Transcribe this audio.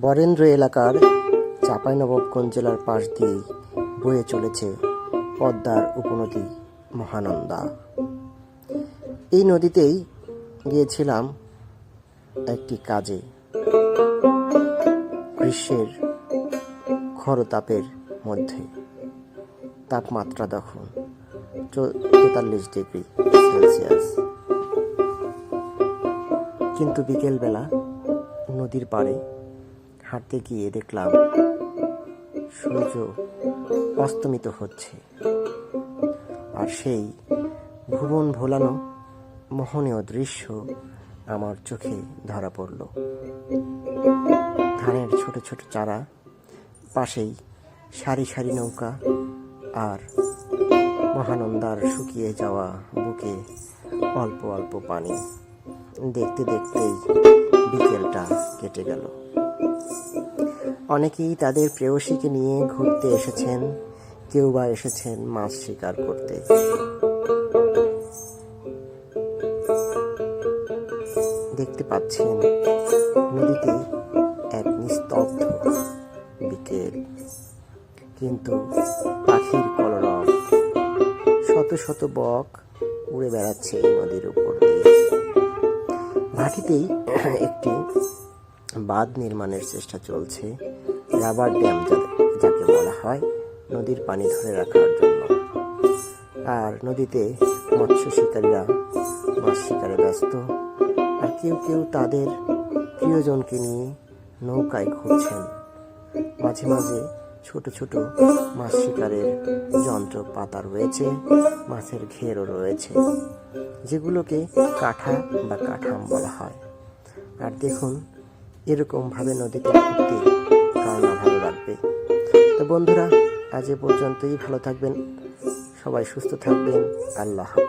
বরেন্দ্র এলাকার চাঁপাইনবাবগঞ্জ জেলার পাশ দিয়েই বয়ে চলেছে পদ্মার উপনদী মহানন্দা। এই নদীতেই গিয়েছিলাম একটি কাজে। গ্রীষ্মের খরতাপের মধ্যে তাপমাত্রা দেখুন চো- তেতাল্লিশ ডিগ্রি সেলসিয়াস। কিন্তু বিকেলবেলা নদীর পাড়ে হাঁটতে গিয়ে দেখলাম সূর্য অস্তমিত হচ্ছে। আর সেই ভুবন ভোলানো মোহনীয় দৃশ্য আমার চোখে ধরা পড়ল। ধানের ছোট ছোট চারা, পাশেই সারি সারি নৌকা আর মহানন্দার শুকিয়ে যাওয়া বুকে অল্প অল্প পানি। দেখতে দেখতেই বিকেলটা কেটে গেল। অনেকেই তাদের প্রেয়সীকে নিয়ে ঘুরতে এসেছেন, কেউ বা এসেছেন মাছ শিকার করতে। দেখতে পাচ্ছেন নদীতে এক নিস্তব্ধ বিকেল। কিন্তু পাখির কলরব, শত শত বক উড়ে বেড়াচ্ছে এই নদীর উপর দিয়ে। ভাটিতেই একটি বাঁধ নির্মাণের চেষ্টা চলছে রাবার ড্যাম যাকে বলা হয় নদীর পানি ধরে রাখার জন্য। আর নদীতে মৎস্য শিকারীরা মাছ শিকারে ব্যস্ত আর কেউ কেউ তাদের প্রিয়জনকে নিয়ে নৌকায় ঘুরছেন। মাঝে মাঝে ছোট ছোট মাছ শিকারের যন্ত্র পাতা রয়েছে, মাছের ঘেরও রয়েছে, যেগুলোকে কাঠা বা কাঠাম বলা হয়। আর দেখুন এরকম ভাবে নদীতে ঘুরতে কার ভালো লাগবে। তো বন্ধুরা, আজ এ পর্যন্তই। ভালো থাকবেন। সবাই সুস্থ থাকবেন। আল্লাহ হাফেজ।